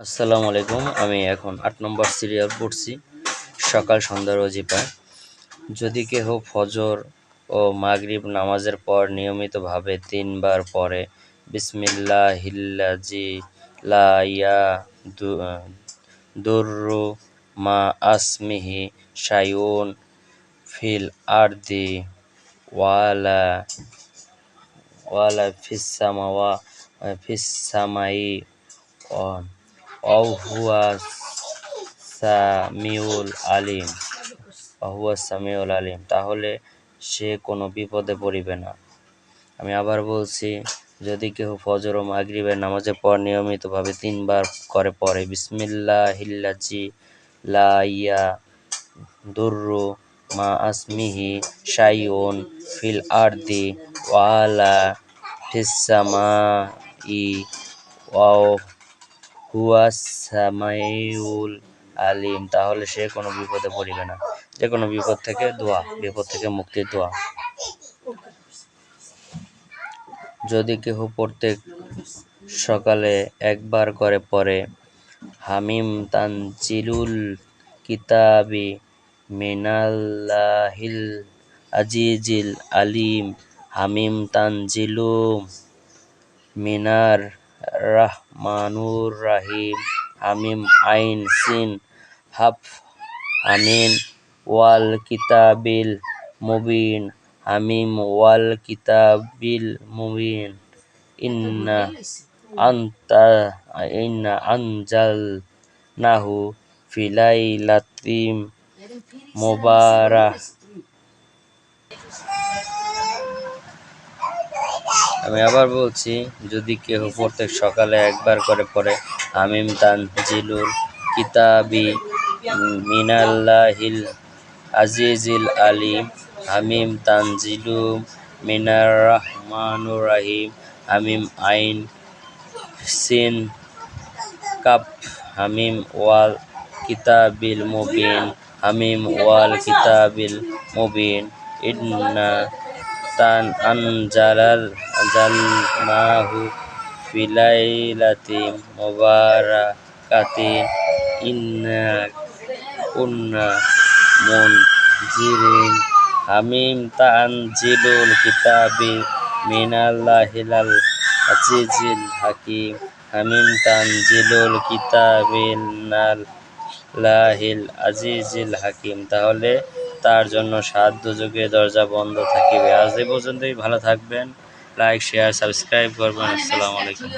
আসসালামু আলাইকুম। আমি এখন আট নম্বর সিরিয়াল পড়ছি, সকাল সন্ধ্যার অজিপায় যদি কেহ ফজর ও মাগরিব নামাজের পর নিয়মিতভাবে তিনবার পরে বিসমিল্লাহ হিল্লাজি লা ইয়া দু- দুররু মা আসমিহি শাইউন ফিল আরদি ওয়ালা ওয়ালা ফিস সামাওয়া ফিস সামাই অহুয়া সামিউল আলিম অহুয়া সামিউল আলিম। তাহলে সে কোনো বিপদে পড়িবে না। আমি আবার বলছি, যদি কেউ ফজর ও মাগরিবের নামাজের পর নিয়মিতভাবে তিনবার করে পড়ে বিসমিল্লাহ হিল্লাজি লা ইয়া দুররু মা আসমিহি শাইউন ফিল আরদি ওয়ালা ফিস ই ওয়াও হুয়া সামাইউল আলিম, তাহলে সে কোনো বিপদে পড়িবে না। যে কোনো বিপদ থেকে দোয়া, বিপদ থেকে মুক্তির দোয়া। যদি কেহ প্রত্যেক সকালে একবার করে পড়ে, হামিম তানজিলুল কিতাবি মিনাল্লাহিল আজিজিল আলিম, হামিম তানজিলুম মিনার রাহমানুর রাহিম, হামিম আইন সিন, হাফ হামিন ওয়াল কিতাবিল মুবিন, হামিম ওয়াল কিতাবিল মুবিন। ইন্না আন্তা, ইন্না আনজাল নাহু ফিলাইলাতিম মুবারাক আমি আবার বলছি, যদি কেউ প্রত্যেক সকালে একবার করে পড়ে হামিম তানজিলুল, কিতাবি, মিনাল্লাহিল আজিজিল আলিম, হামিম তানজিলু মিনার রহমানুর রাহিম, হামিম, আইন, সিন, কাপ, হামিম, ওয়াল, কিতাবিল মুবিন, হামিম, ওয়াল, কিতাবিল মুবিন, ইন্না তান আনজালাল আনজালনাহু ফিলাইলাতিন মুবারাকাতিন। ইন্না কুন্না মুনজিরিন। হামিম তানজিলুল কিতাবি মিনাল্লাহিল আজিজিল হাকিম। হামিম তানজিলুল কিতাবিল লাহিল আজিজিল হাকিম। তাহলে তার জন্য সাত যুগে দরজা বন্ধ থাকিবে। আজ এই পর্যন্তই ভালো থাকবেন লাইক শেয়ার সাবস্ক্রাইব করবেন। আসসালামু আলাইকুম।